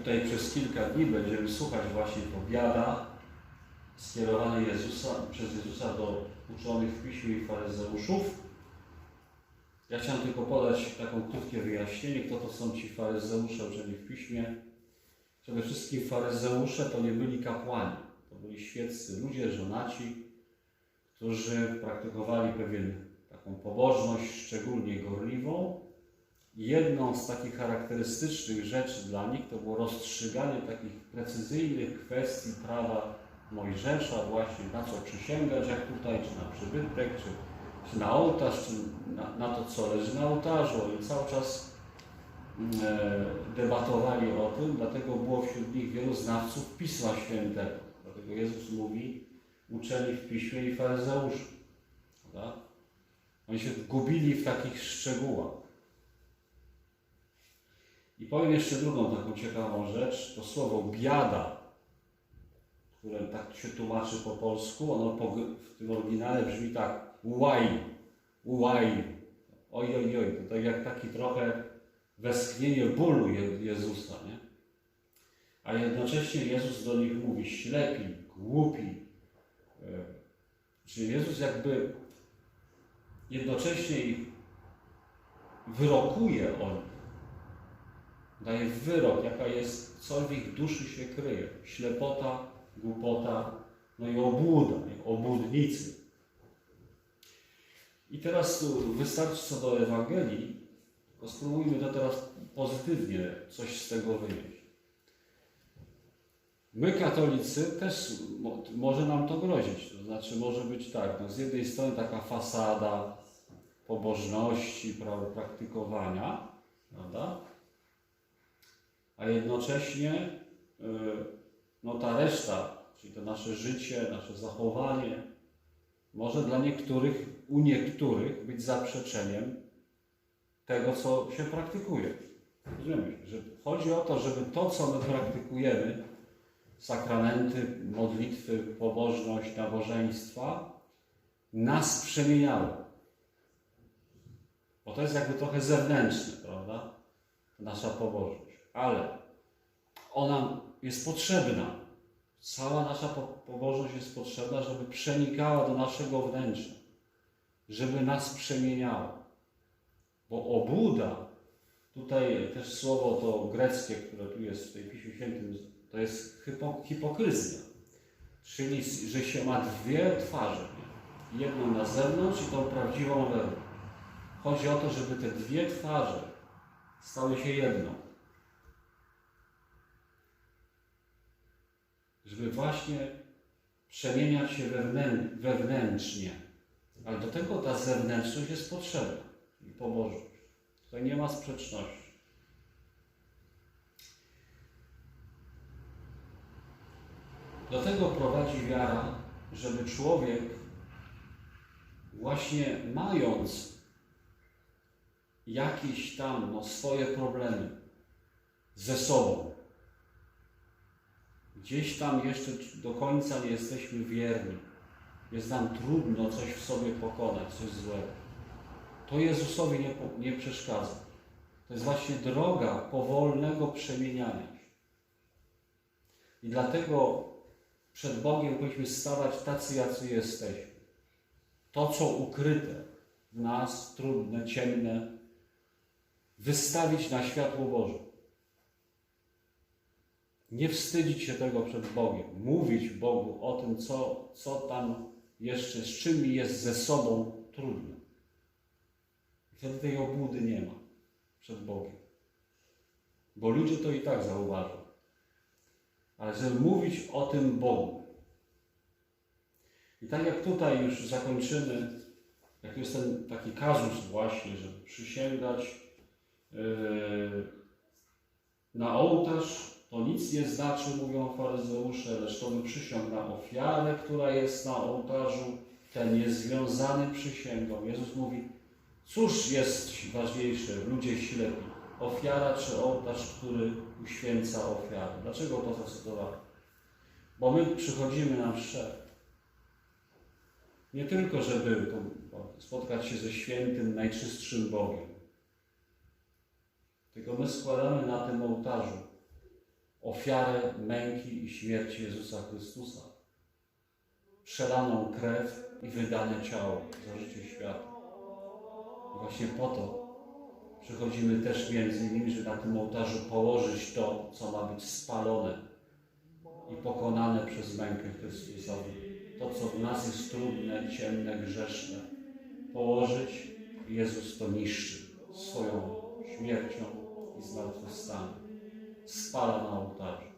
tutaj przez kilka dni będziemy słuchać właśnie powiada skierowanej Jezusa, przez Jezusa do uczonych w Piśmie i faryzeuszów. Ja chciałem tylko podać taką krótkie wyjaśnienie, kto to są ci faryzeusze uczeni w Piśmie. Przede wszystkim faryzeusze to nie byli kapłani, to byli świeccy ludzie, żonaci, którzy praktykowali pewien taką pobożność szczególnie gorliwą. Jedną z takich charakterystycznych rzeczy dla nich to było rozstrzyganie takich precyzyjnych kwestii prawa Mojżesza, właśnie na co przysięgać, jak tutaj, czy na przybytek, czy, czy na ołtarz, czy na, na to, co leży na ołtarzu. Oni cały czas e, debatowali o tym, dlatego było wśród nich wielu znawców Pisma Świętego. Dlatego Jezus mówi, uczeni w Piśmie i faryzeuszy. Oni się gubili w takich szczegółach. I powiem jeszcze drugą taką ciekawą rzecz. To słowo biada, które tak się tłumaczy po polsku, ono w tym oryginale brzmi tak ułaj, ułaj. Oj, oj, oj. To tak jak taki trochę westchnienie bólu Je- Jezusa, nie? A jednocześnie Jezus do nich mówi ślepi, głupi. E, Czyli Jezus jakby jednocześnie ich wyrokuje o nich. Daje wyrok, jaka jest, co w ich duszy się kryje. Ślepota, głupota, no i obłuda, obłudnicy. I teraz tu wystarczy co do Ewangelii, tylko spróbujmy to teraz pozytywnie coś z tego wynieść. My, katolicy, też mo- może nam to grozić. To znaczy, może być tak, no z jednej strony taka fasada pobożności, pra- praktykowania, prawda? A jednocześnie y, no, ta reszta, czyli to nasze życie, nasze zachowanie, może dla niektórych, u niektórych być zaprzeczeniem tego, co się praktykuje. Rozumiemy, że chodzi o to, żeby to, co my praktykujemy, sakramenty, modlitwy, pobożność, nabożeństwa, nas przemieniało. Bo to jest jakby trochę zewnętrzne, prawda? Nasza pobożność. Ale ona jest potrzebna. Cała nasza po- pobożność jest potrzebna, żeby przenikała do naszego wnętrza, żeby nas przemieniała. Bo obłuda, tutaj też słowo to greckie, które tu jest w tej Piśmie Świętym, to jest hipo, hipokryzja. Czyli, że się ma dwie twarze. Jedną na zewnątrz i tą prawdziwą wewnątrz. Chodzi o to, żeby te dwie twarze stały się jedną. Żeby właśnie przemieniać się wewnę- wewnętrznie. Ale do tego ta zewnętrzność jest potrzebna. I pobożność. Tutaj nie ma sprzeczności. Do tego prowadzi wiara, żeby człowiek właśnie mając jakieś tam no, swoje problemy ze sobą, gdzieś tam jeszcze do końca nie jesteśmy wierni, jest nam trudno coś w sobie pokonać, coś złego, to Jezusowi nie, nie przeszkadza. To jest właśnie droga powolnego przemieniania się. I dlatego przed Bogiem powinniśmy stawać tacy, jacy jesteśmy. To, co ukryte w nas, trudne, ciemne, wystawić na światło Boże. Nie wstydzić się tego przed Bogiem. Mówić Bogu o tym, co, co tam jeszcze, z czym jest ze sobą trudno. I Wtedy tej obłudy nie ma przed Bogiem. Bo ludzie to i tak zauważą. Ale żeby mówić o tym Bogu. I tak jak tutaj już zakończymy, jak jest ten taki kazus właśnie, żeby przysięgać yy, na ołtarz, nic nie znaczy, mówią faryzeusze, lecz to przysiąg na ofiarę, która jest na ołtarzu, ten jest związany przysięgą. Jezus mówi, cóż jest ważniejsze, ludzie ślepi, ofiara czy ołtarz, który uświęca ofiarę. Dlaczego to zacytowałem? Bo my przychodzimy na mszę. Nie tylko, żeby spotkać się ze świętym, najczystszym Bogiem, tylko my składamy na tym ołtarzu ofiarę męki i śmierci Jezusa Chrystusa, przelaną krew i wydane ciało za życie świata. I właśnie po to przychodzimy też między innymi, żeby na tym ołtarzu położyć to, co ma być spalone i pokonane przez mękę Chrystusową. To, co w nas jest trudne, ciemne, grzeszne, położyć Jezus to niszczy swoją śmiercią i zmartwychwstaniem. Spala na ołtarzu.